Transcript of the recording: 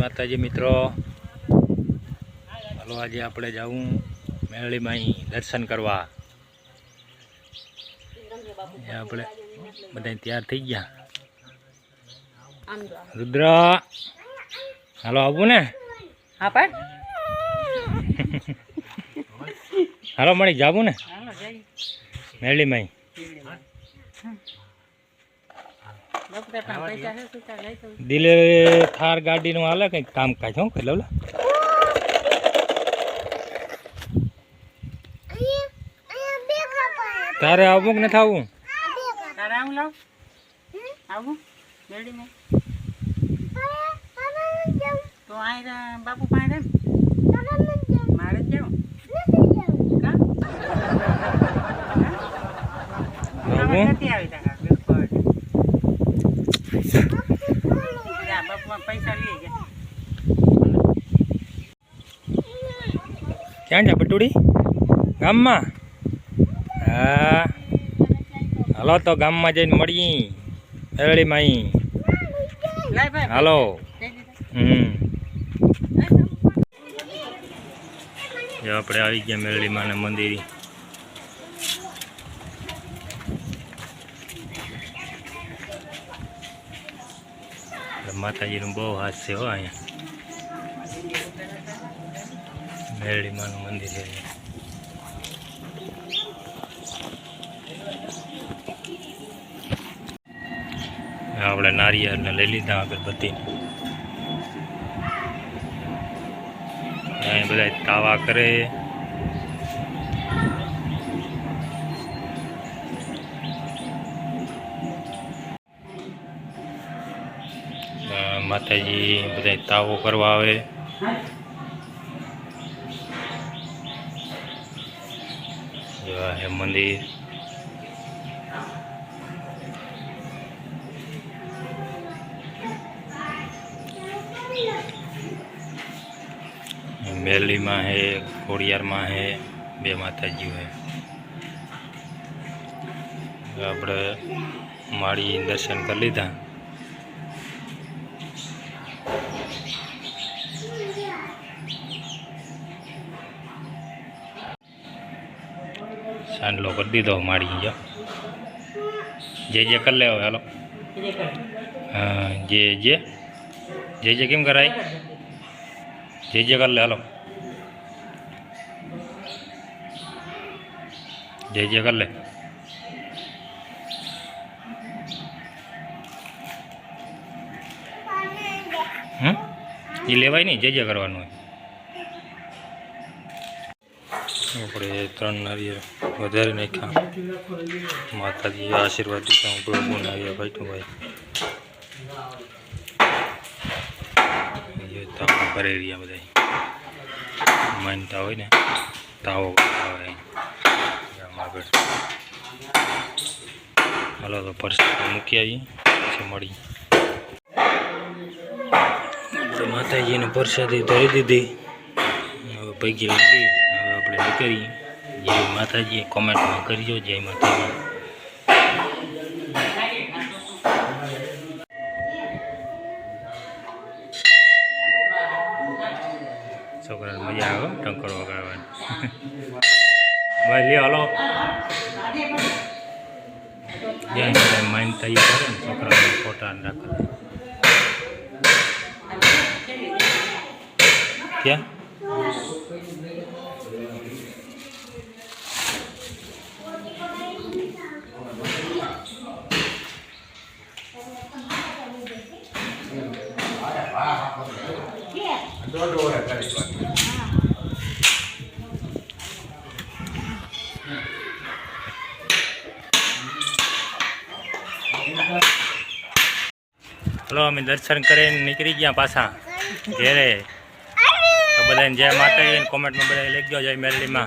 માતાજી મિત્રો. હાલો આજે આપણે જવું મેળીમાં અહીં દર્શન કરવા. આપણે બધા તૈયાર થઈ ગયા. રુદ્ર હાલો આવું ને. હા પણ. હાલો મળી જાવું ને. હાલો જઈ મેળીમાં અહીં. બાપુ તાર પાસે પૈસા છે શું તાર લઈ તો દિલે થાર ગાડીનું હાલે કંઈક કામ કાજ હું લઉં તારે આવું કે નથી આવું તારે આવું લાવ. આવું? બેડીને તો આ બાપુ પાસે મારે જવું. કા? આવું નથી આવી તારા બિલકુલ જા બાપુ આ પૈસા લઈ ગયા ક્યાં છે બટુડી ગામમાં? હા. હાલો તો ગામમાં જઈને મળીએ. મેળીમાં માઈ હાલો. હમ. જો આપણે આવી ગયા મેળીમાં માને મંદિર. માતાજીનું બહુ હાથ છે હો અહીંયા. મેળીમાનું મંદિર છે. આપણે નારિયેળને લઈ લીધા અગરબત્તી. અહીં બધા તાવા કરે. માતાજી બધા તાવો કરવા આવે. જો આ છે મંદિર મેલીમાં હે, ખોડિયારમાં હે, બે માતાજીઓ હે. તો આપણે માળી દર્શન કરી લીધા. સાંડલો કરી દીધો માળી જો જે જે કરી લેવો, હાલો. હા, જે જે જે જે કેમ કરાય? જે જે કરી લે, હાલો. જે જે કરી લે. હમ? એ લેવાય નહીં, જે જે કરવાનું હોય. આપણે ત્રણ નારિયેળ વધારે નાખ્યા. માતાજી આશીર્વાદ દીધા, હું પ્રભુ ભાઈટું ભાઈ. કરે રહ્યા બધા માનતા હોય ને, તાવો આવે આગળ. હાલો તો પરસાદ મૂકી આવીએ, પછી મળી. માતાજીને પરસાદી ધરી દીધી. હવે પૈકી હવે આપણે કરી જય માતાજી કોમેન્ટમાં કરજો, જય માતાજી. છોકરા મજા આવે ટંકર વગાડવાની. ભાઈ લે હલો. જ્યાં બધા માનતા ઈ કરે ને છોકરાઓને ફોટા રાખે ક્યાં? હલો, અમે દર્શન કરીને નીકળી ગયા પાછા ઘેરે. તો બધાને જય માતાજી કોમેન્ટમાં બધા લખજો જય જાય હેલો